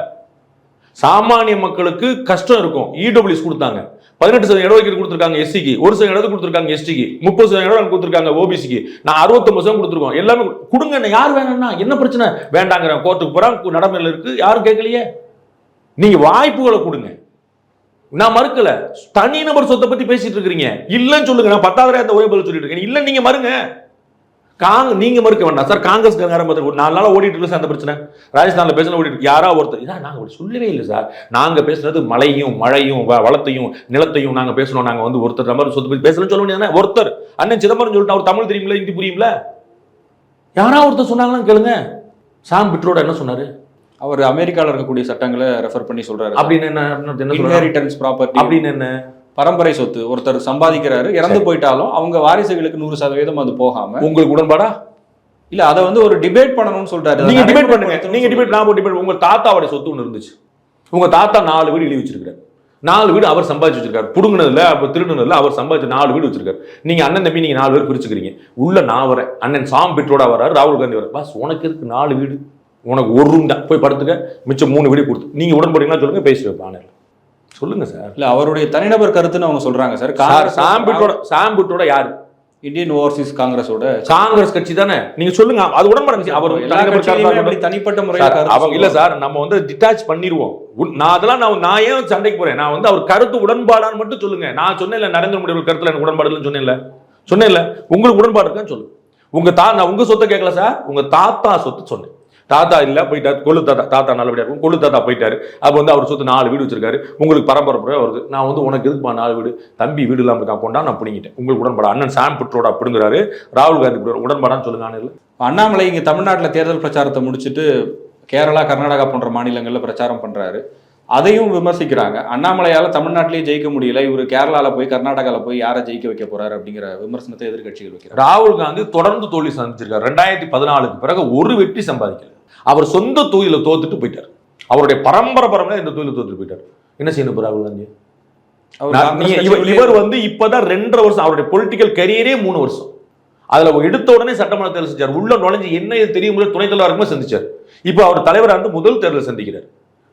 சாமானிய மக்களுக்கு கஷ்டம் இருக்கும். இடபிள்யூஸ் கொடுத்தாங்க. பதினெட்டு சதவீதம் இடஒதுக்கீடு கொடுத்துருக்காங்க எஸ்சிக்கு ஒரு சதவீதம் இடத்து கொடுத்துருக்காங்க எஸ்டிக்கு முப்பது சதவீதம் இடம் கொடுத்துருக்காங்க ஓபிசிக்கு நான் அறுபத்தொம்பது சதவீதம் கொடுத்துருக்கோம். எல்லாமே கொடுங்க என்ன யார் வேணும்னா என்ன பிரச்சனை? வேண்டாங்கிற கோர்ட்டுக்கு போகிறான் நடைமுறையில் இருக்கு. யாரும் கேட்கலையே? நீங்க வாய்ப்புகளை கொடுங்க. நான் மறுக்கல. தனிநபர் சொத்தை பத்தி பேசிட்டு இருக்கிறீங்க. இல்லைன்னு சொல்லுங்க. நான் பத்தாவது அந்த ஒரே பதில் சொல்லிட்டு இருக்கேன். இல்ல நீங்க மறுங்க. காங்க நீங்க மறுக்க வேண்டாம். சார் காங்கிரஸ் ஒரு நாலு நாளா ஓடிட்டு இருக்கு சார் அந்த பிரச்சனை. ராஜஸ்தான்ல பேசின ஓடிட்டு யாரா ஒருத்தர். இதான் நாங்க சொல்லவே இல்லை சார். நாங்க பேசுனது மழையும் மழையும் வளத்தையும் நிலத்தையும் நாங்க பேசணும் நாங்க வந்து ஒருத்தர் நம்பர் சொத்து பேசணும்னு சொல்ல வேண்டியதானே ஒருத்தர். அண்ணன் சிதம்பரம் சொல்லிட்டு அவர் தமிழ் தெரியுமில்ல ஹிந்தி புரியும்ல யாரா ஒருத்தர் சொன்னாங்கன்னு கேளுங்க. சாம் பிட்ரோட என்ன சொன்னாரு? அவர் அமெரிக்கால இருக்கக்கூடிய சட்டங்களை ரெஃபர் பண்ணி சொல்றாரு அப்படின்னு என்ன ப்ராப்பர்ட்டி அப்படின்னு என்ன? பரம்பரை சொத்து. ஒருத்தர் சம்பாதிக்கிறாரு இறந்து போயிட்டாலும் அவங்க வாரிசுகளுக்கு நூறு சதவீதம் அது போகாம உங்களுக்கு உடன்பாடா? இல்ல அதை வந்து ஒரு டிபேட் பண்ணணும்னு சொல்றாரு. நீங்க டிபேட் பண்ணுங்க. நீங்க டிபேட் நான் டிபேட் உங்க தாத்தாவோட சொத்து ஒன்று இருந்துச்சு. உங்க தாத்தா நாலு வீடு எழுதி வச்சிருக்காரு நாலு வீடு அவர் சம்பாதிச்சு வச்சிருக்காரு. புடுங்கினதுல அப்ப திருடுனதுல அவர் சம்பாதிச்சு நாலு வீடு வச்சிருக்காரு. நீங்க அண்ணன் தம்பி நீங்க நாலு பேர் பிரிச்சுக்கிறீங்க. உள்ள நான் வரேன். அண்ணன் சாம் பிட்ரோட வராரு ராகுல் காந்தி வர பாஸ் உனக்கு இருக்கு நாலு வீடு. உனக்கு ஒரு ரூம் தான். போய் படுத்துக்க. மிச்சம் மூணு வீடு கொடுத்து. நீங்க உடன்படுறீங்களா சொல்லுங்க பேசி வைப்பான சொல்லுங்க சார். இல்ல அவருடைய தனிநபர் கருத்துன்னு அவங்க சொல்றாங்க sir. Sir Congress Sam Pitroda Sam Pitroda யாரு? இந்தியன் ஓவர்சீஸ் காங்கிரஸோட. காங்கிரஸ் கட்சி தானே? நீங்க சொல்லுங்க அது உடன்படுங்க அவர் தனிப்பட்ட முறையில் அவங்க இல்ல. சார் நம்ம வந்து டிட்டாச் பண்ணிடுவோம் நான் அதெல்லாம் நான் நான் ஏன் சண்டைக்கு போறேன்? நான் வந்து அவர் கருத்து உடன்பாடான்னு மட்டும் சொல்லுங்க. நான் சொன்னேன்ல நரேந்திர மோடி கருத்துல எனக்கு உடன்பாடு சொன்னேன்ல. சொன்னேன்ல. உங்களுக்கு உடன்பாடு இருக்கான்னு சொல்லுங்க உங்க தா நான் உங்க சொத்தை கேட்கல சார். உங்க தாத்தா சொத்து சொன்னேன். தாத்தா இல்ல போயிட்டாரு. கொள்ளு தாத்தா தாத்தா நல்லபடியா இருக்கும். கொள்ளு தாத்தா போயிட்டாரு. அப்ப வந்து அவர் சொத்து நாலு வீடு வச்சிருக்காரு. உங்களுக்கு பரம்பரை வருது. நான் வந்து உனக்கு எதுக்குப்பா நாலு வீடு? தம்பி வீடு இல்லாம இருக்கான் போண்டா நான் பிடிங்கிட்டேன். உங்களுக்கு உடன்பாடு? அண்ணன் சாம் பிட்ரோட அப்படிங்கிறாரு ராகுல் காந்தி உடன்பாடான்னு சொல்லுங்க ஆணையில அண்ணாமலை இங்க தமிழ்நாட்டுல தேர்தல் பிரச்சாரத்தை முடிச்சுட்டு கேரளா கர்நாடகா போன்ற மாநிலங்கள்ல பிரச்சாரம் பண்றாரு. அதையும் விமர்சிக்கிறாங்க. அண்ணாமலையால தமிழ்நாட்டிலேயே ஜெயிக்க முடியல. இவர் கேரளால போய் கர்நாடகால போய் யாரை ஜெயிக்க வைக்க போறாரு அப்படிங்கிற விமர்சனத்தை எதிர்க்கட்சிகள் வைக்கிறாங்க. ராகுல் காந்தி தொடர்ந்து தோல்வி சந்திச்சிருக்காரு. ரெண்டாயிரத்தி பதினாலுக்கு பிறகு ஒரு வெற்றி சம்பாதிக்கல. அவர் சொந்த தொழில தோத்துட்டு போயிட்டார். அவருடைய பரம்பரை பரம்பரை இந்த தொழில தோத்துட்டு போயிட்டார். என்ன செய்யணும் ராகுல் காந்தி? இவர் வந்து இப்பதான் ரெண்டரை வருஷம் அவருடைய பொலிட்டிக்கல் கரியரே மூணு வருஷம். அதுல எடுத்த உடனே சட்டமன்ற தேர்தல் செஞ்சார். உள்ள நுழைஞ்சு என்ன தெரியும் துணைத் தலைவராக இருக்கும்போது சந்திச்சார். இப்போ அவர் தலைவரா இருந்து முதல் தேர்தல் சந்திக்கிறார்.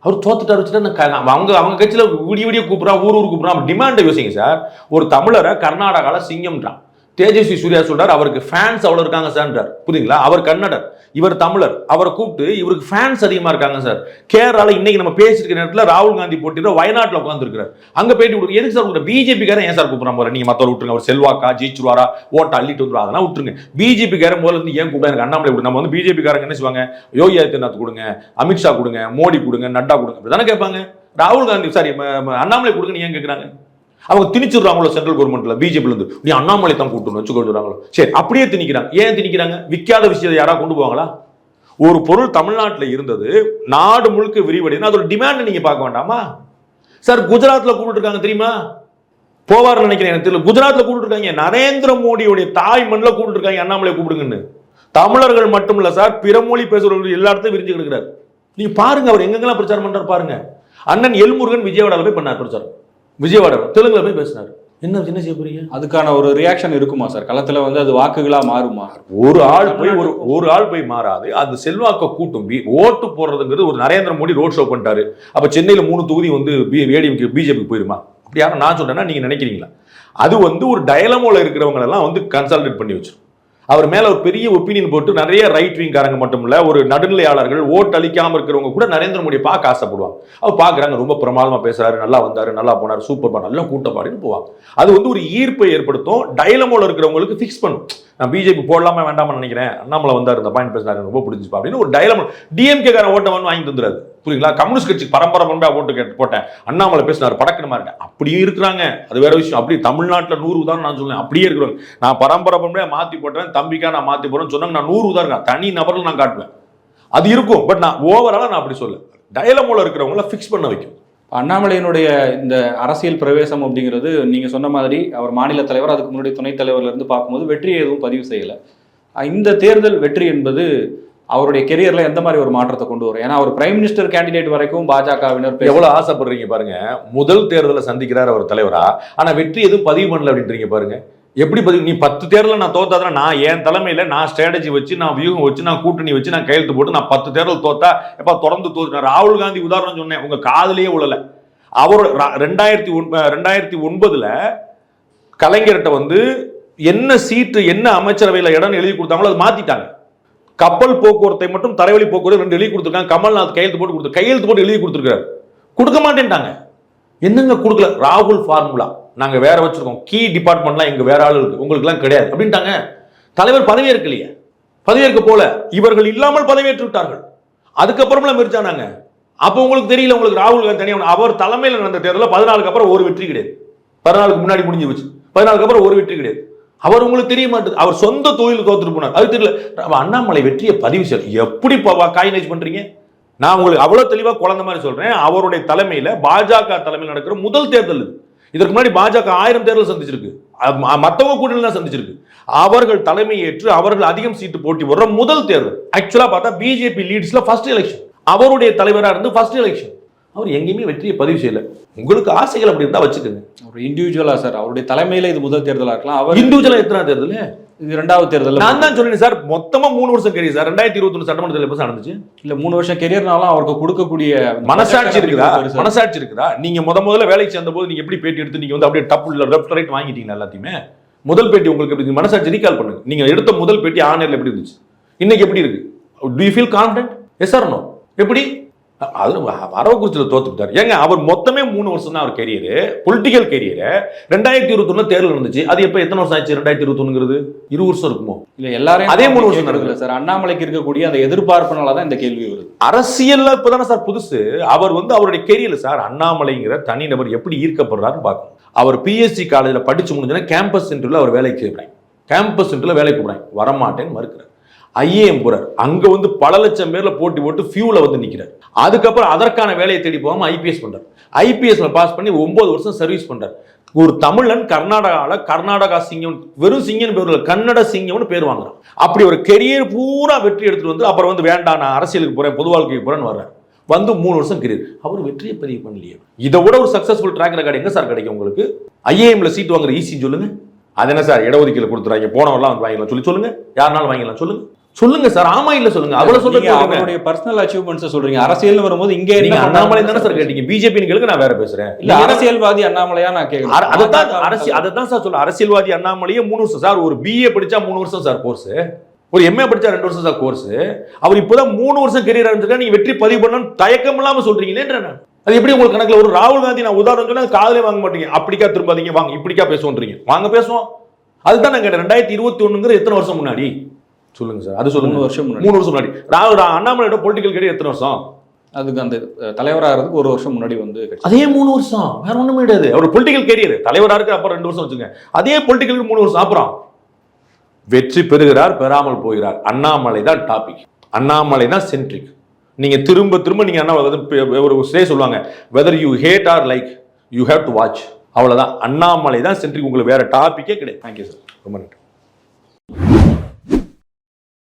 அவர் தோத்துட்டார் வச்சுட்டு அவங்க அவங்க கட்சியில விடிய விடிய கூப்பிடுறான் ஊர் ஊர் கூப்பிடுறான் டிமாண்ட் யோசிங்க சார். ஒரு தமிழரை கர்நாடகால சிங்கம்ன்றான். தேஜஸ்வி சூர்யா சொல்றார் அவருக்கு ஃபேன்ஸ் அவ்வளவு இருக்காங்க சார்ன்றார் புரியுங்களா அவர் கன்னடர் இவர் தமிழர். அவரை கூப்பிட்டு இவருக்கு ஃபேன்ஸ் அதிகமா இருக்காங்க சார் கேரளால இன்னைக்கு நம்ம பேசிருக்க நேரத்தில் ராகுல் காந்தி போட்டியில வயநாட்டில் உட்காந்துருக்கிறார் அங்க போயிட்டு விடுங்க எதுக்கு சார் உங்களுக்கு பிஜேபி காரன் ஏன் சார் கூப்பிடுறான் போற நீங்க மத்தவரை விட்டுருங்க அவர் செல்வாக்கா ஜெயிச்சுருவாரா ஓட்ட அள்ளிட்டு வந்துருவா அதெல்லாம் விட்டுருங்க. பிஜேபி காரன் போல இருந்து ஏன் கூப்பிட்டா எனக்கு அண்ணாமலை கொடுங்க நம்ம வந்து பிஜேபி காரங்க என்ன செய்வாங்க? யோகி ஆதித்யநாத் கொடுங்க அமித்ஷா கொடுங்க மோடி கொடுங்க நட்டா கொடுங்க அப்படி தானே கேட்பாங்க? ராகுல் காந்தி சாரி அண்ணாமலை கொடுங்கன்னு ஏன் கேட்கறாங்க அவங்க திணிச்சிடுறாங்களோ சென்ட்ரல் கவர்மெண்ட்ல பிஜேபி இருந்து. நீ அண்ணாமலை தான் கூட்டணும் வச்சு கொண்டுறாங்களோ சரி அப்படியே திணிக்கிறாங்க. ஏன் திணிக்கிறாங்க? விற்காத விஷயத்தை யாராவது கொண்டு போவாங்களா? ஒரு பொருள் தமிழ்நாட்டில் இருந்தது நாடு முழுக்க விரிவடைந்து அதோட டிமாண்ட் நீங்க பார்க்க வேண்டாமா? சார் குஜராத்ல கூப்பிட்டுருக்காங்க தெரியுமா? போவார்னு நினைக்கிறேன் எனக்கு தெரியல. குஜராத்ல கூப்பிட்டுருக்காங்க நரேந்திர மோடியுடைய தாய் மண்ணில் கூப்பிட்டுருக்காங்க அண்ணாமலை கூப்பிடுங்கன்னு. தமிழர்கள் மட்டும் இல்ல சார் பிற மொழி பேசுறவர்கள் எல்லா இடத்தையும் விரிஞ்சு கிடக்கிறார் நீங்க பாருங்க அவர் எங்கெங்கெல்லாம் பிரச்சாரம் பண்றாரு பாருங்க. அண்ணன் எல்முருகன் விஜயவாடாவில் போய் பண்ணார் பிரச்சாரம். விஜயவாடா தெலுங்குல போய் பேசினார். என்ன என்ன செய்ய போறீங்க? அதுக்கான ஒரு ரியாக்ஷன் இருக்குமா சார்? களத்துல வந்து அது வாக்குகளா மாறுமா? ஒரு ஆள் போய் ஒரு ஒரு ஆள் போய் மாறாது. அது செல்வாக்க கூட்டும். ஓட்டு போடுறதுங்கிறது ஒரு நரேந்திர மோடி ரோட் ஷோ பண்ணிட்டாரு. அப்ப சென்னையில மூணு தொகுதி வந்து ஏடிஎம்கே பிஜேபி போயிருமா? அப்படி யாரும் நான் சொல்றேன்னா நீங்க நினைக்கிறீங்களா? அது வந்து ஒரு டயலமோல இருக்கிறவங்க எல்லாம் வந்து கன்சால்டேட் பண்ணி வச்சிரும். அவர் மேல ஒரு பெரிய ஒப்பீனியன் போட்டு நிறைய ரைட் விங்காரங்க மட்டும் இல்ல ஒரு நடுநிலையாளர்கள் ஓட்டு அளிக்காம இருக்கிறவங்க கூட நரேந்திர மோடி பார்க்க ஆசைப்படுவாங்க. அவர் பாக்குறாங்க ரொம்ப பிரமாதமா பேசுறாரு நல்லா வந்தாரு நல்லா போனாரு சூப்பர் நல்லா கூட்டப்பாடுன்னு போவாங்க. அது வந்து ஒரு ஈர்ப்பை ஏற்படுத்தும் டைலமோல இருக்கிறவங்களுக்கு ஃபிக்ஸ் பண்ணும். நான் பிஜேபி போடலாமா வேண்டாமா நினைக்கிறேன். அண்ணாமலை வந்தார் இந்த பாயிண்ட் பேசினாரு எனக்கு ரொம்ப பிடிச்சிப்பா அப்படின்னு ஒரு டைலம் டிஎம்கே காரன் ஓட்ட வந்து வாங்கி தந்துறாரு புரியுங்களா கம்யூனிஸ்ட் கட்சி பரம்பரை பரம்பரா ஓட்டு கேட்டு போட்டேன். அண்ணாமலை பேசினார் படக்கணுமா இருக்கேன் அப்படியே இருக்கிறாங்க. அது வேற விஷயம். அப்படி தமிழ்நாட்டில் நூறு உதாரணம் நான் சொல்லுவேன் அப்படியே இருக்கிறாங்க நான் பரம்பரை பரம்பரையா மாற்றி போட்டேன் தம்பிக்கா நான் மாற்றி போறேன்னு சொன்னாங்க நான் நூறு உதாரணம். தனி நபர்கள் நான் காட்டுவேன். அது இருக்கும். பட் நான் ஓவராலாக நான் அப்படி சொல்லுவேன் டயலமோல இருக்கிறவங்கள ஃபிக்ஸ் பண்ண வைக்கும். அண்ணாமலையினுடைய இந்த அரசியல் பிரவேசம் அப்படிங்கிறது நீங்கள் சொன்ன மாதிரி அவர் மாநில தலைவர் அதுக்கு முன்னாடி துணைத் பார்க்கும்போது வெற்றியை எதுவும் பதிவு செய்யலை. இந்த தேர்தல் வெற்றி என்பது அவருடைய கெரியரில் எந்த மாதிரி ஒரு மாற்றத்தை கொண்டு வரும்? ஏன்னா அவர் பிரைம் மினிஸ்டர் கேண்டிடேட் வரைக்கும் பாஜகவினர் எவ்வளோ ஆசைப்படுறீங்க பாருங்க. முதல் தேர்தலை சந்திக்கிறார் அவர் தலைவரா? ஆனால் வெற்றி எதுவும் பதிவு பண்ணல அப்படின்றீங்க பாருங்க. எப்படி பதிவு நீ பத்து தேர்தலில் நான் தோத்தாதான்? நான் என் தலைமையில் நான் ஸ்ட்ராட்டஜி வச்சு நான் வியூகம் வச்சு நான் கூட்டணி வச்சு நான் கையெழுத்து போட்டு நான் பத்து தேர்தல் தோத்தா எப்போ தொடர்ந்து தோத்து ராகுல் காந்தி உதாரணம் சொன்னேன். உங்கள் காதலையே உழல. அவர் ரெண்டாயிரத்தி ஒன் ரெண்டாயிரத்தி ஒன்பதில் கலைஞர்கிட்ட வந்து என்ன சீட்டு என்ன அமைச்சரவையில் இடம் எழுதி கொடுத்தாங்களோ அதை மாற்றிட்டாங்க கப்பல் போக்குவரத்தை மட்டும் தரைவழி போக்குவரத்து ரெண்டு எழுதி கொடுத்துருக்காங்க. கமல்நாத் கையெழுத்து போட்டு கொடுத்து கையெழுத்து போட்டு எழுதி கொடுத்துருக்காரு கொடுக்க மாட்டேன்ட்டாங்க. என்னங்க கொடுக்கல? ராகுல் ஃபார்முலா நாங்கள் வேற வச்சுருக்கோம். கீ டிபார்ட்மெண்ட்லாம் எங்கள் வேற ஆள் இருக்கு. உங்களுக்குலாம் கிடையாது. அப்படின்ட்டாங்க. தலைவர் பதவியேற்கலையே பதவியேற்க போல. இவர்கள் இல்லாமல் பதவியேற்று விட்டார்கள். அதுக்கப்புறம்லாம் மிரிச்சானாங்க அப்போ உங்களுக்கு தெரியல உங்களுக்கு ராகுல் காந்தி தனியாக அவர் தலைமையில் நடந்த தேர்தலில் பதினாலுக்கு அப்புறம் ஒரு வெற்றி கிடையாது. பதினாலுக்கு முன்னாடி முடிஞ்சு வச்சு பதினாலுக்கு அப்புறம் ஒரு வெற்றி கிடையாது. அவர் உங்களுக்கு தெரிய மாட்டேது அவர் சொந்த தொழில் தோத்துட்டு போனார். அது தெரியல. அண்ணாமலை வெற்றியை பதிவு செய்ய எப்படி காயினேஜ் பண்றீங்க? நான் உங்களுக்கு அவ்வளவு தெளிவா குழந்தை மாதிரி சொல்றேன். அவருடைய தலைமையில பாஜக தலைமையில் நடக்கிற முதல் தேர்தல் இது. இதற்கு முன்னாடி பாஜக ஆயிரம் தேர்தல் சந்திச்சிருக்கு. அ- ம- மத்தவங்க கூட்டணி தான் சந்திச்சிருக்கு. அவர்கள் தலைமை ஏற்று அவர்கள் அதிகம் சீட்டு போட்டி போடுற முதல் தேர்தல். ஆக்சுவலா பார்த்தா பிஜேபி லீட்ஸ்ல ஃபர்ஸ்ட் எலெக்ஷன் அவருடைய தலைவரா இருந்து ஃபர்ஸ்ட் எலெக்ஷன் அவர் எங்கேயுமே வெற்றியை பதிவு செய்யல. உங்களுக்கு ஆசைகள் அப்படி இருந்தா வச்சுக்கோங்க. ஒரு இண்டிவிஜுவலா சார் அவருடைய தலைமையில இது முதல் தேர்தலா இருக்கலாம். அவர் இண்டிவிஜுவலா எத்தனை தேர்தல்? இது இரண்டாவது தேர்தல் நான் தான் சொன்னேன் சார். மொத்தமா மூணு வருஷம் கழிச்சு சார். ரெண்டாயிரத்தி இருபத்தி ஒன்று சட்டமன்ற தேர்தல் நடந்துச்சு? இல்ல மூணு வருஷம் கெரியர்னாலும் அவருக்கு கொடுக்கக்கூடிய மனசாட்சி இருக்குதா? மனசாட்சி இருக்குதா? நீங்க முத முதல்ல வேலைக்கு சேர்ந்த போது நீங்க எப்படி பேட்டி எடுத்து நீங்க வந்து அப்படியே டப்பு லெஃப்ட் ரைட் வாங்கிட்டீங்க எல்லாத்தையுமே? முதல் பேட்டி உங்களுக்கு எப்படி? மனசாட்சி ரீகால் பண்ணுங்க. நீங்க எடுத்த முதல் பேட்டி ஆனர்ல எப்படி இருந்துச்சு? இன்னைக்கு எப்படி இருக்கு? Do you feel confident yes or no எப்படி? அது அரவக்குறிச்சியில் தோத்துக்கிட்டார் ஏங்க அவர் மொத்தமே மூணு வருஷம் தான் அவர் கெரியர் பொலிட்டிக்கல் கெரியர் ரெண்டாயிரத்தி இருபத்தொன்னு தேர்தல் இருந்துச்சு அது எப்ப எத்தனை வருஷம் ஆச்சு ரெண்டாயிரத்தி இருபத்தொன்னுங்கிறது? இரு வருஷம் இருக்குமோ? இல்ல எல்லாரையும் அதே மூணு வருஷம் இல்ல சார். அண்ணாமலைக்கு இருக்கக்கூடிய அந்த எதிர்பார்ப்புனால தான் இந்த கேள்வி வருது. அரசியல்ல இப்பதானே சார் புதுசு. அவர் வந்து அவருடைய கெரியர்ல சார் அண்ணாமலைங்கிற தனிநபர் எப்படி ஈர்க்கப்படுறாருன்னு பார்க்கணும். அவர் பிஎஸ்சி காலேஜில் படிச்சு முடிஞ்சோன்னா கேம்பஸ் சென்டர்ல அவர் வேலைக்கு சேர்க்கிறாங்க கேம்பஸ் சென்டர்ல வேலைக்கு கூப்பிடுறாங்க வரமாட்டேன்னு மறுக்கிறார். ஐஏஎம் போறார் அங்க வந்து பல லட்சம் பேர்ல போட்டி போட்டு ஃபியூல வந்து நிக்கிறார். அதுக்கப்புறம் அதற்கான வேலையை தேடி போகாம ஐபிஎஸ் பண்றார். ஐபிஎஸ்ல பாஸ் பண்ணி ஒன்பது வருஷம் சர்வீஸ் பண்றார். ஒரு தமிழன் கர்நாடகாவில் கர்நாடகா சிங்கம் வெறும் சிங்கன் பேர் கன்னட சிங்கம்னு பேர் வாங்குறான். அப்படி ஒரு கெரியர் பூரா வெற்றி எடுத்துட்டு வந்து அப்புறம் வந்து வேண்டாம் நான் அரசியலுக்கு போறேன் பொது வாழ்க்கைக்கு போறேன்னு வர்றேன் வந்து மூணு வருஷம் கெரியர் அவர் வெற்றியை பதிவு பண்ணலையே. இதை விட ஒரு சக்சஸ்ஃபுல் ட்ராக் ரெக்கார்டு எங்க சார் கிடைக்கும் உங்களுக்கு? ஐஏஎம்ல சீட் வாங்குற ஈஸின்னு சொல்லுங்க. அது என்ன சார் இடஒதுக்கீடு கொடுத்துறாங்க. போனவரெல்லாம் வந்து வாங்கிக்கலாம். சொல்லி சொல்லுங்க. யாருனாலும் வாங்கிக்கலாம். சொல்லுங்க. சொல்லுங்க சார் ஆமா இல்ல சொல்லுங்க அவ்வளவு நீங்க சொல்லுங்க அவருடைய பர்சனல் அச்சீவ்மெண்ட்ஸ் சொல்றீங்க. அரசியல் வரும்போது இங்க நீங்க அண்ணாமலை தானே சார் கேட்டீங்க. பிஜேபி நான் வேற பேசுறேன். இல்ல அரசியல்வாதி அண்ணாமலையா நான் கேக்குறேன் அர- அதைத்தான் அரசியல் அதைத்தான் சார் சொல்ல அரசியல்வாதி அண்ணாமலையே மூணு வருஷம் சார் ஒரு பிஏ படிச்சா மூணு வருஷம் சார் கோர்ஸ் ஒரு எம்ஏ படிச்சா ரெண்டு வருஷம் சார் கோர்ஸ் அவர் இப்போதான் மூணு வருஷம் கெரியர் ஆரம்பிச்சிருக்கா நீங்க வெற்றி பதிவு பண்ணணும் தயக்கம் இல்லாம சொல்றீங்களேன்ற அது எப்படி உங்களுக்கு கணக்குல ஒரு ராகுல் காந்தி நான் உதாரணம் சொன்னா காதலே வாங்க மாட்டீங்க. அப்படிக்கா திரும்பாதீங்க. வாங்க இப்படிக்கா பேசுவோன்றீங்க. வாங்க பேசுவோம். அதுதான் கேட்டேன். ரெண்டாயிரத்தி இருபத்தி ஒண்ணுங்கிற எத்தனை வருஷம் முன்னாடி? சொல்லுங்க சார். அது சொல்லுங்க. மூணு வருஷம் மூணு வருஷம் முன்னாடி. ராகுல் அண்ணாமலையோட பொலிட்டிக்கல் கெரியர் எத்தனை வருஷம்? அதுக்கு அந்த தலைவராகிறதுக்கு ஒரு வருஷம் முன்னாடி வந்து. அதே மூணு வருஷம். வேற ஒண்ணுமே கிடையாது. அவர் பொலிட்டிக்கல் கேரியர் தலைவரா இருக்கு அப்புறம் ரெண்டு வருஷம் வச்சுங்க. அதே பொலிட்டிக்கல் மூணு வருஷம். அப்புறம்? வெற்றி பெறுகிறார் பெறாமல் போகிறார். அண்ணாமலை தான் டாபிக் அண்ணாமலை தான் சென்ட்ரிக் நீங்க திரும்ப திரும்ப நீங்க என்ன வந்து பே- ஒரு ஸ்டே சொல்லுவாங்க. Whether you hate or like you have to watch அவ்வளவுதான். அண்ணாமலை தான் சென்ட்ரிக் உங்களுக்கு வேற டாபிக்கே கிடையாது. தேங்க்யூ சார் ரொம்ப நன்றி.